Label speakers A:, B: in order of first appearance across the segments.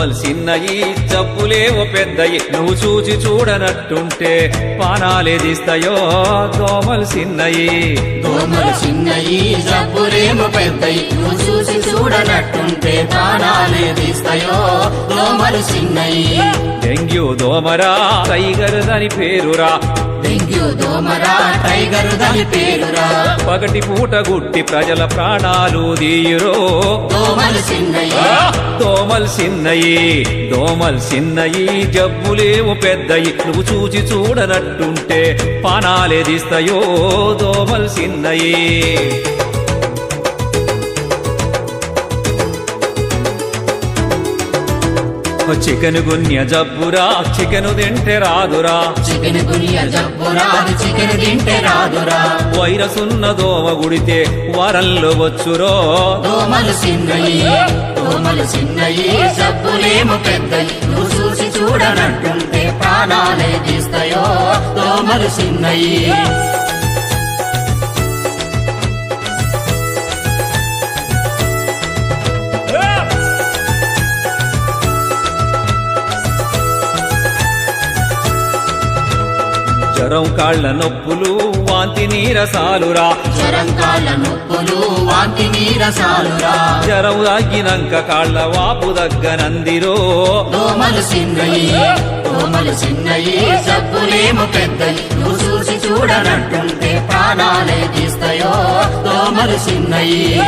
A: దోమలు చిన్నయి జబ్బులేవో పెద్దయి. నువ్వు చూచి చూడనట్టుంటే పానాలేదిస్తాయో దోమలు చిన్నయి
B: దోమలు చిన్నయి జబ్బులేమో పెద్దయి. నువ్వు చూసి చూడనట్టుంటే పానాలేదిస్తాయో తీస్తాయో దోమలు చిన్నయి
A: డెంగ్యూ దోమరా టైగర్ అని పేరురా.
B: డెంగ్యూ దోమరా టైగర్ దాని పేరురా.
A: పగటి పూట గుట్టి ప్రజల ప్రాణాలు దీయురో
B: దోమలు చిన్నయి
A: దోమల్ చిన్నయి దోమల్ చిన్నయి జబ్బులేవు పెద్దయి. నువ్వు చూచి చూడనట్టుంటే పానాలేదిస్తాయో దోమల్ చిన్నయి చికెన్ గున్య జబ్బురా చికెను తింటే రాదురా.
B: చికెన్ గునియ జబ్బురా చికెన్ తింటే రాదురా.
A: వైరస్ ఉన్న దోమ గుడితే వారంలో వచ్చురో.
B: దోమలు చిన్నయి దోమలు చిన్నయి జబ్బులేమో పెద్దయి. నువ్వు చూసి చూడనట్టుంటే ప్రాణాలే తీస్తాయో దోమలు చిన్నయి.
A: జ్వరం కాళ్ళ నొప్పులు వాంతి నీరసాలురా.
B: జ్వరం కాళ్ళ నొప్పులు వాంతి నీరసాలురా.
A: జ్వరం తగ్గినంక కాళ్ళ వాపు దగ్గనందిరో.
B: దోమలు చిన్నయి దోమలు చిన్నయి జబ్బులేమో పెద్దయి. నువ్వు చూసి చూడనట్టుంటే ప్రాణాలే తీస్తాయో దోమలు చిన్నయి.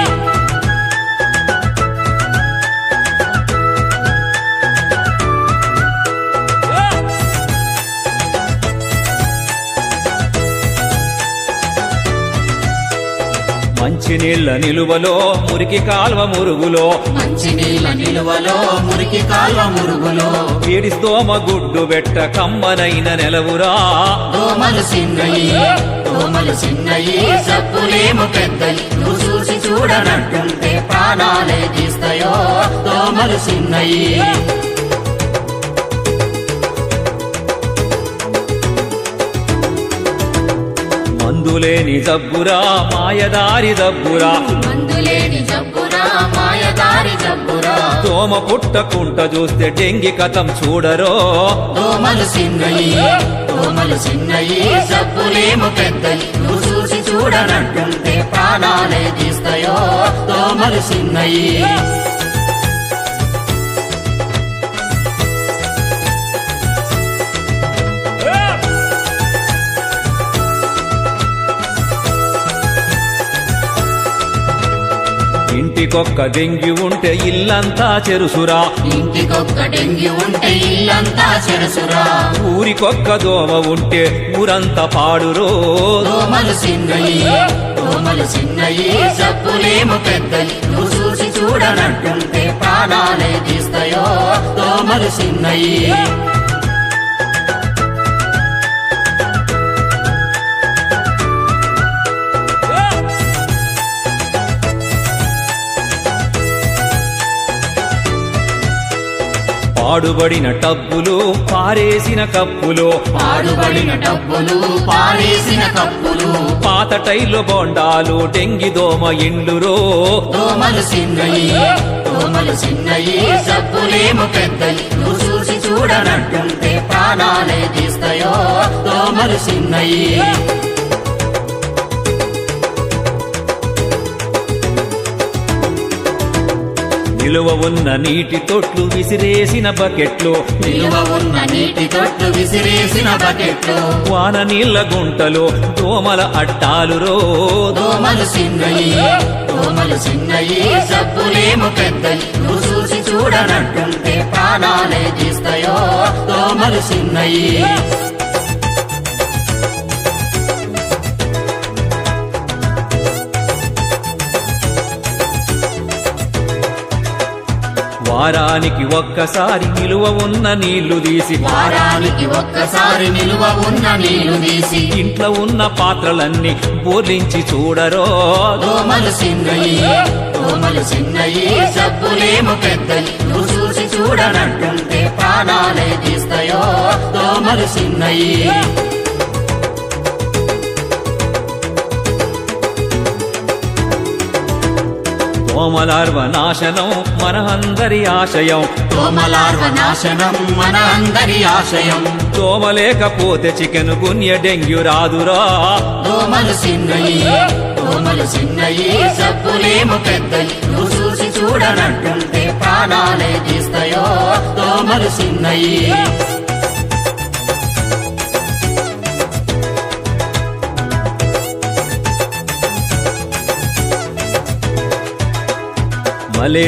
A: మంచి నీళ్ళ నిలువలో మురికి కాల్వ మురుగులో.
B: మంచి నీళ్ళ నిలువలో మురికి కాల్వ మురుగులో.
A: ఏడిస్తోమ గుడ్డు పెట్ట కమ్మనైన నెలవురా.
B: దోమలు చిన్నయి దోమలు చిన్నయి జబ్బులేమో పెద్దయి. నువ్వు చూసి చూడనట్టుంటే ప్రాణాలే తీస్తాయో దోమలు చిన్నయి.
A: మందులేని జబ్బురా మాయదారి జబ్బురా.
B: మందులేని జబ్బురా మాయదారి జబ్బురా.
A: దోమ పుట్టకుంట చూస్తే డెంగి కథం చూడరో.
B: దోమలు చిన్నయి దోమలు చిన్నయి జబ్బులేమో పెద్దయి. నువ్వు చూసి చూడనట్టుంటే ప్రాణాలే తీస్తాయో. దోమలు చిన్నయి.
A: ఇంటికొక్క డెంగి ఉంటే ఇల్లంతా చెరుసురా.
B: ఇంటికొక్క డెంగ్యూ ఉంటే ఇల్లంతా చెరసురా.
A: ఊరికొక్క దోమ ఉంటే ఊరంతా పాడురో.
B: దోమలు చిన్నయి దోమలు చిన్నయి జబ్బులేమో పెద్దయి. నువ్వు చూసి చూడనట్టుంటే ప్రాణాలే తీస్తాయో దోమలు చిన్నయి.
A: పాడుబడిన టబ్బులు పారేసిన కప్పులు.
B: పాడుబడిన డబ్బులు పారేసిన కప్పులు.
A: పాత టైర్లు బొండాలు డెంగి దోమ ఇండ్లురో.
B: దోమలు చిన్నయి దోమలు చిన్నయి జబ్బులేమో పెద్దయి. నువ్వు చూసి చూడనట్టుంటే ప్రాణాలే తీస్తాయో దోమలు చిన్నయి.
A: నిలువ ఉన్న నీటి తొట్లు విసిరేసిన బకెట్లు.
B: నిలువ ఉన్న నీటి తొట్టు విసిరేసిన బకెట్లు.
A: వాన నీళ్ళ గుంటలు దోమల అట్టాలురో.
B: దోమలు చిన్నయి దోమలు చిన్నయి పెద్దయి. నువ్వు చూసి చూడనట్టుంటే ప్రాణాలే తీస్తాయో. దోమలు చిన్నయి.
A: వారానికి ఒక్కసారి నిలువ ఉన్న నీళ్ళు తీసి
B: వారానికి ఒక్కసారి నిలువ ఉన్న నీళ్ళు తీసి
A: ఇంట్లో ఉన్న పాత్రలన్నీ బోర్లించి చూడరో.
B: దోమలు చిన్నయి దోమలు పెద్దయి. నువ్వు చూసి చూడనట్టుంటే ప్రాణాలే తీస్తాయో దోమలు చిన్నయి.
A: దోమలార్వ నాశనం మన అందరి ఆశయం.
B: దోమలార్వ నాశనం మన అందరి ఆశయం.
A: దోమ లేకపోతే చికెన్ గున్య డెంగ్యూ రాదురా.
B: దోమలు చిన్నయి దోమలు చిన్నయి జబ్బులేమో పెద్దయి నువ్వు చూసి చూడనట్టుంటే ప్రాణాలే తీస్తాయో. దోమలు చిన్నయి
A: Valeria.